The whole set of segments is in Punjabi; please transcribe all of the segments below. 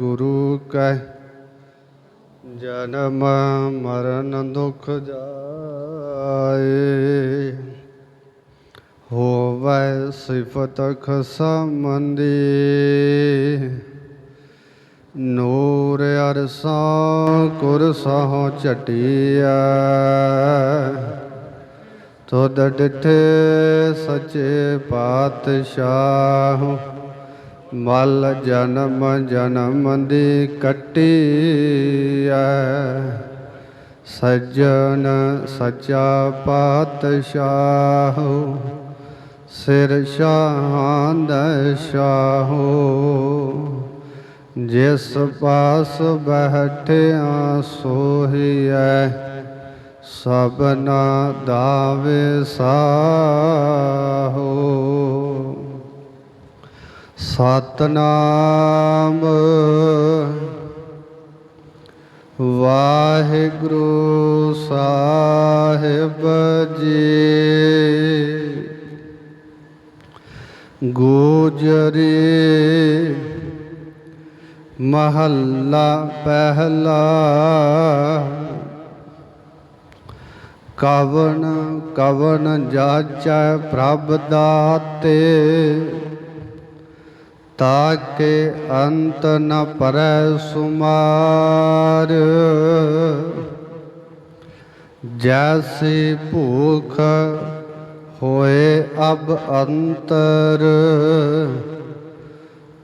ਗੁਰੂ ਕੈ ਜਨਮ ਮਰਨ ਦੁਖ ਜਾਏ। ਹੋਵੈ ਸਿਫਤ ਖਸਮੰਦੀ, ਨੂਰ ਅਰਸਾ ਕੁਰਸਹੁ ਝਟਿਆ ਤੁਧ ਡਿਠੇ ਸਚੇ ਪਾਤਸ਼ਾਹ ਮਲ ਜਨਮ ਜਨਮ ਦੀ ਕੱਟੀ ਐ ਸੱਜਣ ਸਚਾ ਪਾਤਸ਼ਾਹ, ਸਿਰ ਸ਼ਾਹੰਦ ਸ਼ਾਹੋ। ਜਿਸ ਪਾਸ ਬਹਿਠਿਆ ਸੋਹੀਐ, ਸਭਨਾ ਦਾਵੇ ਸਾਹੋ। ਸਤਨਾਮ। ਵਾਹਿਗੁਰੂ ਸਾਹਿਬ ਜੀ। ਗੋਜਰੀ ਮਹੱਲਾ ਪਹਿਲਾ। ਕਵਨ ਕਵਨ ਜਾਚੈ ਪ੍ਰਭ ਦਾਤੇ। ਤਾਕੇ ਅੰਤ ਨ ਪਰੈ ਸੁਮਾਰ ਜੈਸੀ ਭੂਖ ਹੋਏ ਅਬ ਅੰਤਰ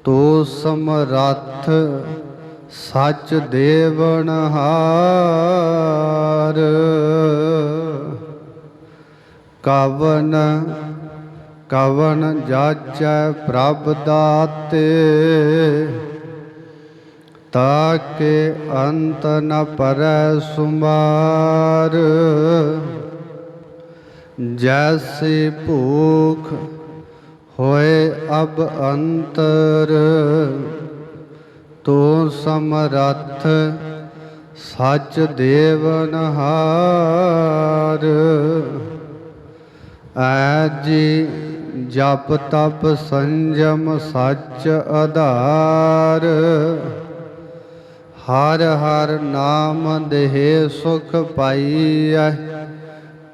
ਤੋ ਸਮਰੱਥ ਸੱਚ ਦੇਵਨ ਹਾਰ ਕਵਨ ਕਵਨ ਜਾਚੈ ਪ੍ਰਭ ਦਾਤੇ, ਤਾਕੇ ਅੰਤ ਨ ਪਰੈ ਸੁਮਾਰ। ਜੈਸੀ ਭੂਖ ਹੋਏ ਅਬ ਅੰਤਰ, ਤੋ ਸਮਰੱਥ ਸੱਚ ਦੇਵਨ ਹਾਰ। ਐਜੀ ਜਪ ਤਪ ਸੰਜਮ ਸੱਚ ਆਧਾਰ। ਹਰ ਹਰ ਨਾਮ ਦੇਹ ਸੁਖ ਪਾਈਐ,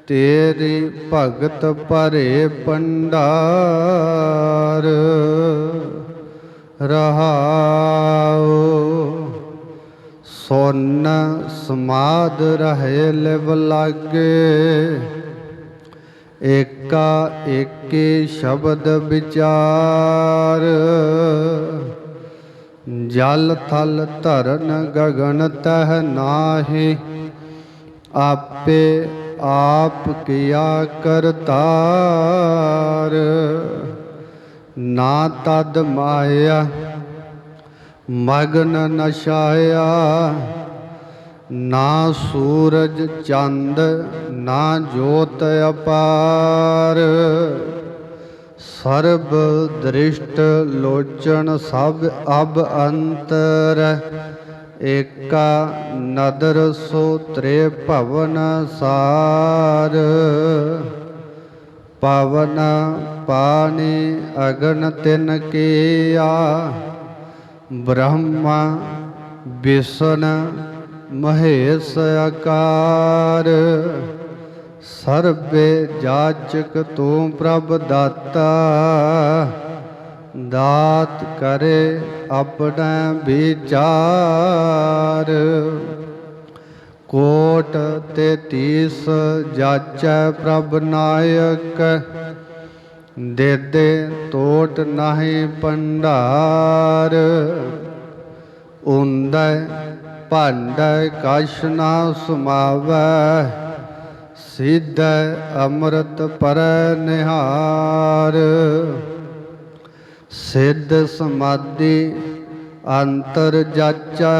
ਤੇਰੀ ਭਗਤ ਭਰੇ ਪੰਡਾਰ ਰਹਾਉ, ਸੋਨ ਸਮਾਦ ਰਹੇ ਲਿਵ ਲਾਗੇ। ਏਕਾ ਏਕੇ ਸ਼ਬਦ ਵਿਚਾਰ। ਜਲ ਥਲ ਧਰਨ ਗਗਨ ਤਹ ਨਾਹੀ, ਆਪੇ ਆਪ ਕੀਆ ਕਰਤਾਰ। ਨਾ ਤਦ ਮਾਇਆ, ਮਗਨ ਨਸ਼ਾਇਆ ਨਾ ਸੂਰਜ ਚੰਦ, ਨਾ ਜੋਤ ਅਪਾਰ। ਸਰਬ ਦ੍ਰਿਸ਼ਟ ਲੋਚਨ ਸਭ ਅਬ ਅੰਤਰ। ਏਕਾ ਨਦਰ ਸੋ ਤ੍ਰੇ ਭਵਨ ਸਾਰ। ਪਵਨ ਪਾਣੀ ਅਗਨ ਤਿਨ ਕੀਆ। ਬ੍ਰਹਮਾ ਵਿਸ਼ਨ ਮਹੇਸ਼ ਆਕਾਰ ਸਰਬੇ ਜਾਚਕ ਤੂੰ ਪ੍ਰਭ ਦਾਤਾ। ਦਾਤ ਕਰੇ ਆਪਣਾ ਵਿਚਾਰ। ਕੋਟ ਤੇ ਤੀਸ ਜਾਚੈ ਪ੍ਰਭ ਨਾਇਕ। ਦੇ ਤੋਟ ਟੋਟ ਨਾਹੀ ਪੰਡਾਰ ਉਂਦੈ ਭੰਡ ਕਛ ਨਾ ਸੁਮਾਵੈ, ਸਿੱਧੈ ਅੰਮ੍ਰਿਤ ਪਰ ਨਿਹਾਰ। ਸਿੱਧ ਸਮਾਧੀ ਅੰਤਰ ਜਾਚੈ,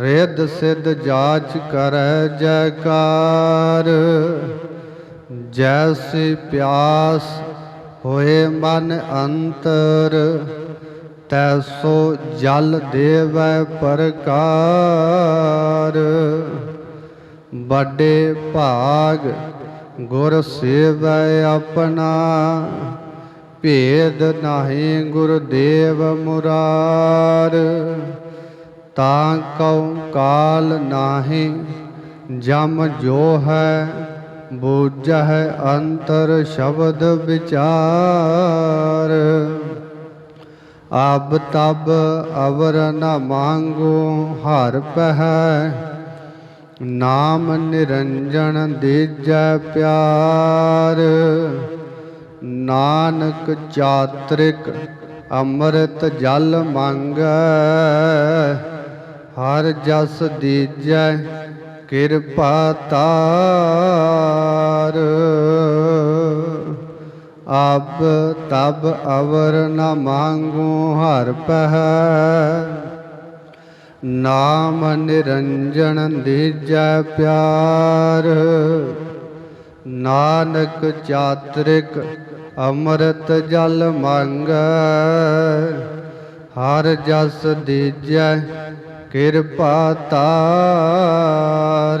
ਰਿੱਧ ਸਿੱਧ ਜਾਚ ਕਰੈ ਜੈਕਾਰ। ਜੈਸੀ ਪਿਆਸ ਹੋਏ ਮਨ ਅੰਤਰ ਤੈਸੋ ਜਲ ਦੇਵੈ ਪ੍ਰਕਾਰ। ਵੱਡੇ ਭਾਗ ਗੁਰ ਸੇਵੈ ਆਪਣਾ, ਭੇਦ ਨਾਹੀ ਗੁਰਦੇਵ ਮੁਰਾਰ। ਤਾਂ ਕਉ ਕਾਲ ਨਾਹੀ, ਜਮ ਜੋ ਹੈ ਬੂਝਹਿ ਅੰਤਰ ਸ਼ਬਦ ਵਿਚਾਰ। ਅਬ ਤਬ ਅਵਰ ਨ ਮੰਗੋ, ਹਰ ਪਹਿ ਨਾਮ ਨਿਰੰਜਨ ਦੀਜੈ ਪਿਆਰ। ਨਾਨਕ ਚਾਤ੍ਰਿਕ ਅੰਮ੍ਰਿਤ ਜਲ ਮੰਗੈ, ਹਰ ਜਸ ਦੀਜੈ ਕਿਰਪਾ ਤਾਰ। ਅਬ ਤਬ ਅਵਰ ਨ ਮੰਗੂ ਹਰ ਪਹਿ। ਨਾਮ ਨਿਰੰਜਨ ਦੀਜੈ ਪਿਆਰ। ਨਾਨਕ ਚਾਤ੍ਰਿਕ ਅੰਮ੍ਰਿਤ ਜਲ ਮੰਗੈ। ਹਰ ਜਸ ਦੀਜੈ ਕਿਰਪਾ ਤਾਰ।